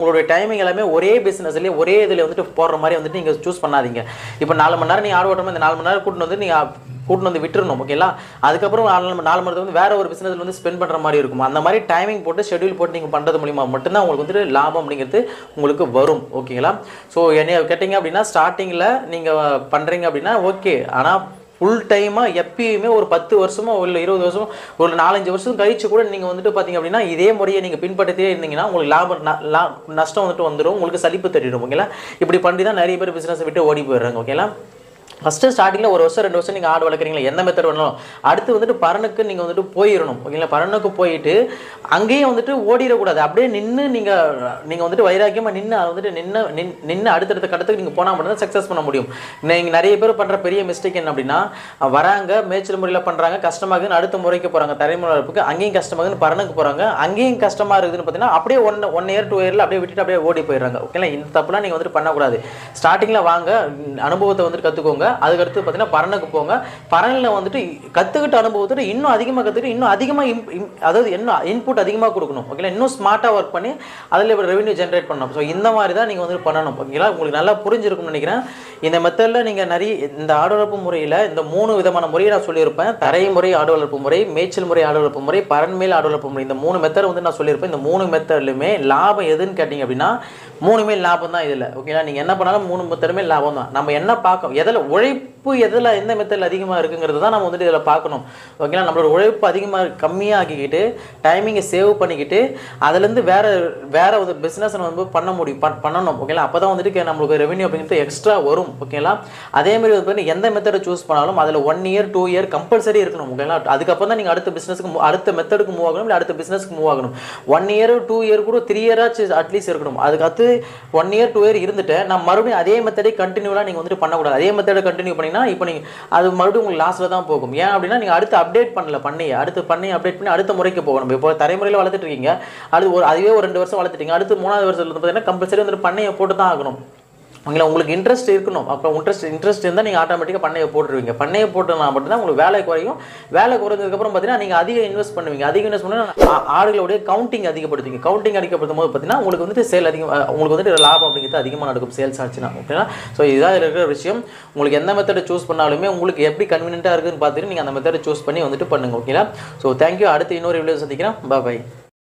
உங்களுடைய டைமிங் எல்லாமே ஒரே பிஸ்னஸ்லேயே ஒரே இதில் வந்துட்டு போடுற மாதிரி வந்துட்டு நீங்கள் சூஸ் பண்ணாதீங்க. இப்போ நாலு மணி நேரம் நீங்கள் ஆடு ஓட்டுற இந்த நாலு மணி நேரம் கூட்டிட்டு வந்து நீங்கள் கூட்டு வந்து விட்டுருணும் ஓகேங்களா அதுக்கப்புறம் நாலு நாலு மணி வந்து வேறு ஒரு பிஸ்னஸில் வந்து ஸ்பெண்ட் பண்ணுற மாதிரி இருக்கும். அந்த மாதிரி டைமிங் போட்டு ஷெட்யூல் போட்டு நீங்கள் பண்ணுறது மூலிமா மட்டும்தான் உங்களுக்கு வந்துட்டு லாபம் அப்படிங்கிறது உங்களுக்கு வரும் ஓகேங்களா ஸோ என்ன கேட்டிங்க அப்படின்னா ஸ்டார்டிங்கில் நீங்கள் பண்ணுறீங்க அப்படின்னா ஓகே ஆனால் ஃபுல் டைமாக எப்பயுமே ஒரு பத்து வருஷமோ இல்லை இருபது வருஷமோ ஒரு நாலஞ்சு வருஷம் கழிச்சு கூட நீங்கள் வந்துட்டு பார்த்தீங்க அப்படின்னா இதே முறையை நீங்கள் பின்பற்றிட்டே இருந்தீங்கன்னா உங்களுக்கு லாபம் நஷ்டம் வந்துட்டு வந்துடும் உங்களுக்கு சலிப்பு தட்டிடும் ஓகேங்களா இப்படி பண்ணி தான் நிறைய பேர் பிஸ்னஸை விட்டு ஓடி போயிடுறாங்க ஓகேங்களா ஃபஸ்ட்டு ஸ்டார்டிங்கில் ஒரு வருஷம் ரெண்டு வருஷம் நீங்கள் ஆடு வளர்க்குறீங்களா? எந்த மெத்தட் வேணாலும். அடுத்து வந்துட்டு பரனுக்கு நீங்கள் வந்துட்டு போயிடணும் ஓகேங்களா பரனுக்கு போயிட்டு அங்கேயே வந்துட்டு ஓடிடக்கூடாது. அப்படியே நின்று நீங்கள் நீங்கள் வந்துட்டு வைராக்கியமாக நின்று அதை வந்துட்டு நின்று நின் நின்று அடுத்தடுத்த கட்டத்துக்கு நீங்கள் போனால் மட்டும்தான் சக்ஸஸ் பண்ண முடியும். நீங்கள் நிறைய பேர் பண்ணுற பெரிய மிஸ்டேக் என்ன அப்படின்னா வராங்க மேய்ச்சல் முறையில் பண்ணுறாங்க கஷ்டமாகுதுன்னு அடுத்த முறைக்கு போகிறாங்க தலைமுறை வளர்ப்புக்கு அங்கேயும் கஷ்டமாகுதுன்னு பரனுக்கு போகிறாங்க அங்கேயும் கஷ்டமாக இருக்குதுன்னு பார்த்தீங்கன்னா அப்படியே ஒன் ஒன் இயர் டூ இயரில் அப்படியே விட்டுட்டு அப்படியே ஓடி போயிடுறாங்க. ஓகேங்களா இந்த தப்புலாம் நீங்கள் வந்துட்டு பண்ணக்கூடாது. ஸ்டார்டிங்கில் வாங்க அனுபவத்தை வந்துட்டு கற்றுக்கோங்க அதுக்கடுத்து பார்த்தீங்கன்னா பரனுக்கு போங்க. பரனில் வந்துட்டு கற்றுக்கிட்ட அனுபவத்தோட இன்னும் அதிகமாக கற்றுக்கிட்டு இன்னும் அதிகமாக அதாவது இன்னும் இன்புட் அதிகமாக கொடுக்கணும். ஓகேங்களா இன்னும் ஸ்மார்ட்டாக ஒர்க் பண்ணி அதில் ரெவன்யூ ஜென்ரேட் பண்ணணும். ஸோ இந்த மாதிரி தான் நீங்கள் வந்து பண்ணணும் ஓகேங்களா உங்களுக்கு நல்லா புரிஞ்சிருக்கும்னு நினைக்கிறேன். இந்த மெத்தடில் நீங்கள் நிறைய இந்த ஆடு வளர்ப்பு முறையில் இந்த மூணு விதமான முறையை நான் சொல்லியிருப்பேன். தரை முறை ஆடு வளர்ப்பு முறை மேய்ச்சல் முறை ஆடு வளர்ப்பு முறை பரன்மேல் ஆடு வளர்ப்பு முறை. இந்த மூணு மெத்தட் வந்து நான் சொல்லியிருப்பேன். இந்த மூணு மெத்தட்லையுமே லாபம் எதுன்னு கேட்டிங்க அப்படின்னா மூணுமே லாபம் தான் இதில். ஓகேங்களா நீங்கள் என்ன பண்ணாலும் மூணு மெத்தடுமே லாபம் தான். நம்ம என்ன பார்க்கணும் எதில் உழைப்பு எதில் எந்த மெத்தடில் அதிகமாக இருக்குங்கிறது தான் நம்ம வந்துட்டு இதில் பார்க்கணும். ஓகேங்களா நம்மளோட உழைப்பு அதிகமாக கம்மியாகிக்கிட்டு டைமிங்கை சேவ் பண்ணிக்கிட்டு அதுலேருந்து வேறு வேறு ஒரு பிஸ்னஸ் வந்து பண்ண முடியும் பண்- பண்ணணும். ஓகேங்களா அப்போ தான் வந்துட்டு நம்மளுக்கு ரெவன்யூ அப்படிங்கிறது எக்ஸ்ட்ரா வரும். ஓகேங்களா அதே மாதிரி வந்து பார்த்தீங்கன்னா எந்த மெத்தடை சூஸ் பண்ணாலும் அதில் one year two year compulsory இருக்கணும் ஓகேங்களா அதுக்கப்புறம் தான் நீங்கள் அடுத்த பிஸ்னஸ்க்கு அடுத்த மெத்தடுக்கு மூவ் ஆகணும் இல்லை அடுத்த பிஸ்னஸ்க்கு மூவ் ஆகணும். ஒன் இயர் டூ இயர் கூட த்ரீ இயராச்சு அட்லீஸ்ட் இருக்கணும். அதுக்கு அடுத்து ஒன் இயர் டூ இயர் இருந்துட்டு நான் மறுபடியும் அதே மெத்தடை கண்டினியூலாக நீங்கள் வந்துட்டு பண்ணக்கூடாது. அதே மெத்தடை கண்டினியூ பண்ணிங்கன்னா இப்போ நீங்கள் அது மறுபடியும் உங்களுக்கு லாஸில் தான் போகும். ஏன் அப்படின்னா நீங்கள் அடுத்து அப்டேட் பண்ணல பண்ணி அடுத்து பண்ணி அப்டேட் பண்ணி அடுத்த முறைக்கு போகணும். இப்போ தலைமுறையில் வளர்த்துட்டு இருக்கீங்க அது ஒரு அதுவே ஒரு ரெண்டு வருஷம் வளர்த்துட்டீங்க அடுத்து மூணாவது வருஷத்துல வந்து பார்த்தீங்கன்னா கம்பல்சரி வந்துட்டு பண்ணையை போட்டு தான் ஆகணும். உங்களை உங்களுக்கு இன்ட்ரெஸ்ட் இருக்கணும். அப்போ இன்ட்ரெஸ்ட் இன்ட்ரெஸ்ட் இருந்தால் நீங்கள் ஆட்டோமேட்டிக்காக பண்ணையை போட்டுருவீங்க. பண்ணையை போட்டுனா மட்டும்தான் உங்களுக்கு வேலை குறையும். வேலை குறைஞ்சதுக்கப்புறம் பார்த்தீங்கன்னா நீங்கள் அதிக இன்வெஸ்ட் பண்ணுவீங்க. அதிக இன்வெஸ்ட் பண்ணா ஆடுகளுடைய கவுண்டிங் அதிகப்படுத்துவீங்க. கவுண்டிங் அதிகப்படுத்தும் போது பார்த்தீங்கன்னா உங்களுக்கு வந்துட்டு சேல் அதிகம் உங்களுக்கு வந்துட்டு லாபம் அப்படிங்கிறது அதிகமாக நடக்கும் சேல்ஸ் ஆச்சுன்னா. ஓகேங்களா ஸோ இதுதான் இருக்கிற விஷயம். உங்களுக்கு எந்த மெத்தடை சூஸ் பண்ணாலுமே உங்களுக்கு எப்படி கன்வீனியன்ட்டாக இருக்குதுன்னு பார்த்துட்டு நீங்கள் அந்த மெத்தடை சூஸ் பண்ணி வந்துட்டு பண்ணுங்க. ஓகேங்களா ஸோ தேங்க்யூ அடுத்து இன்னொரு வீடியோ சந்திக்கிறேன். பாய்